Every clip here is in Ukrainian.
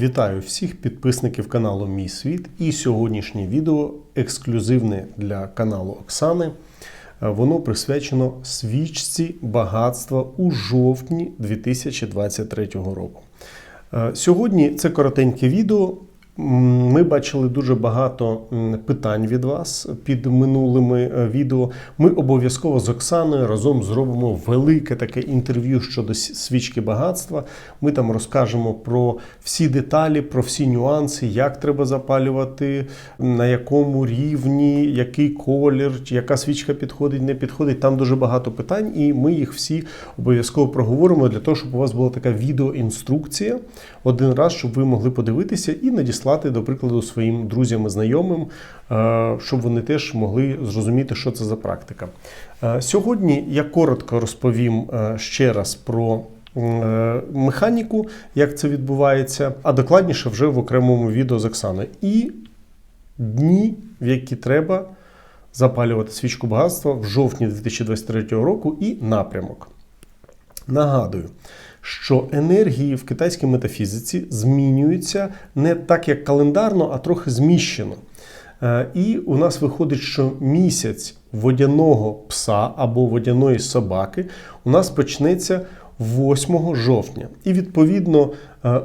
Вітаю всіх підписників каналу Мій Світ. І сьогоднішнє відео ексклюзивне для каналу Оксани. Е, Воно присвячено свічці багатства у жовтні 2023 року. Е, Сьогодні це коротеньке відео. Ми бачили дуже багато питань від вас під минулими е, відео. Ми обов'язково з Оксаною разом зробимо велике таке інтерв'ю щодо свічки багатства. Ми там розкажемо про всі деталі, про всі нюанси, як треба запалювати, на якому рівні, який колір, яка свічка підходить, не підходить. Там дуже багато питань, і ми їх всі обов'язково проговоримо для того, щоб у вас була така відеоінструкція один раз, щоб ви могли подивитися і надіслати, до прикладу, своїм друзям і знайомим, е, щоб вони теж могли зрозуміти, що це за практика. Е, Сьогодні я коротко розповім е, ще раз про механіку, як це відбувається, а докладніше вже в окремому відео з Оксаною. І дні, в які треба запалювати свічку багатства в жовтні 2023 року, і напрямок. Нагадую, що енергії в китайській метафізиці змінюються не так, як календарно, а трохи зміщено. Е, І у нас виходить, що місяць водяного пса або водяної собаки у нас почнеться 8 жовтня. І відповідно е,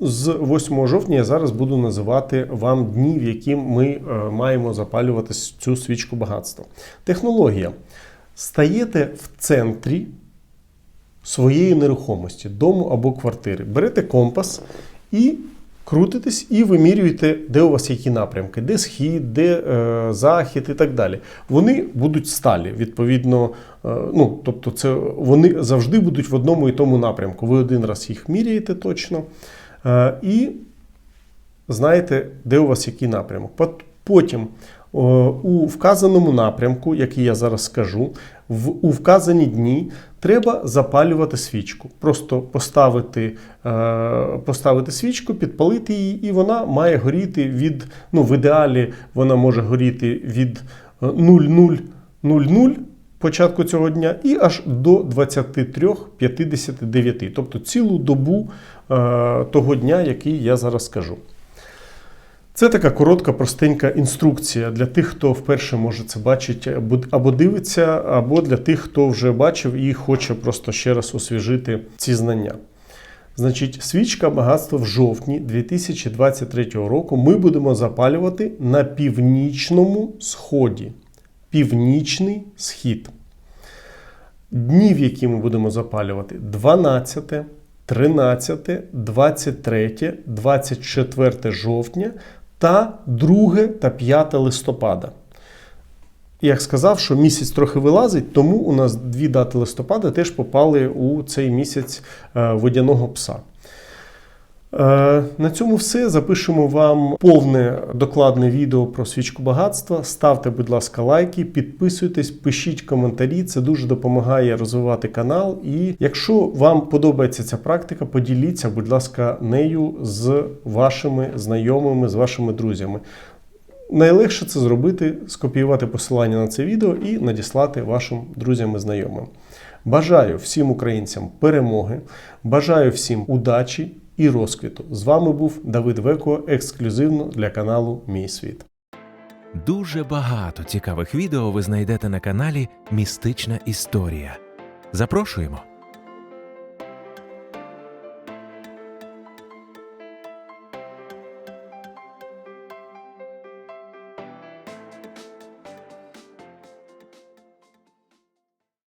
з 8 жовтня я зараз буду називати вам дні, в які ми е, маємо запалювати цю свічку багатства. Технологія. Стаєте в центрі своєї нерухомості, дому або квартири. Берете компас і крутитесь, і вимірюєте, де у вас які напрямки, де схід, де е, захід і так далі. Вони будуть сталі. Відповідно, е, ну, тобто, це вони завжди будуть в одному і тому напрямку. Ви один раз їх міряєте точно. Е, і знаєте, де у вас який напрямок. Потім у вказаному напрямку, який я зараз скажу, в, у вказані дні треба запалювати свічку. Просто поставити, е, поставити свічку, підпалити її, і вона має горіти від, ну, в ідеалі вона може горіти від е, 0000 початку цього дня і аж до 23.59, тобто цілу добу е, того дня, який я зараз скажу. Це така коротка, простенька інструкція для тих, хто вперше може це бачити або- дивиться, або для тих, хто вже бачив і хоче просто ще раз освіжити ці знання. Значить, свічка багатства в жовтні 2023 року ми будемо запалювати на північному сході. Північний схід. Днів, які ми будемо запалювати 12, 13, 23, 24 жовтня та 2 та 5 листопада. Як сказав, що місяць трохи вилазить, тому у нас дві дати листопада теж попали у цей місяць е, водяного пса. Е, На цьому все. Запишемо вам повне докладне відео про свічку багатства. Ставте, будь ласка, лайки, підписуйтесь, пишіть коментарі. Це дуже допомагає розвивати канал. І якщо вам подобається ця практика, поділіться, будь ласка, нею з вашими знайомими, з вашими друзями. Найлегше це зробити, скопіювати посилання на це відео і надіслати вашим друзям і знайомим. Бажаю всім українцям перемоги, бажаю всім удачі і розквіту. З вами був Давид Веко, ексклюзивно для каналу Мій світ. Дуже багато цікавих відео ви знайдете на каналі Містична Історія. Запрошуємо!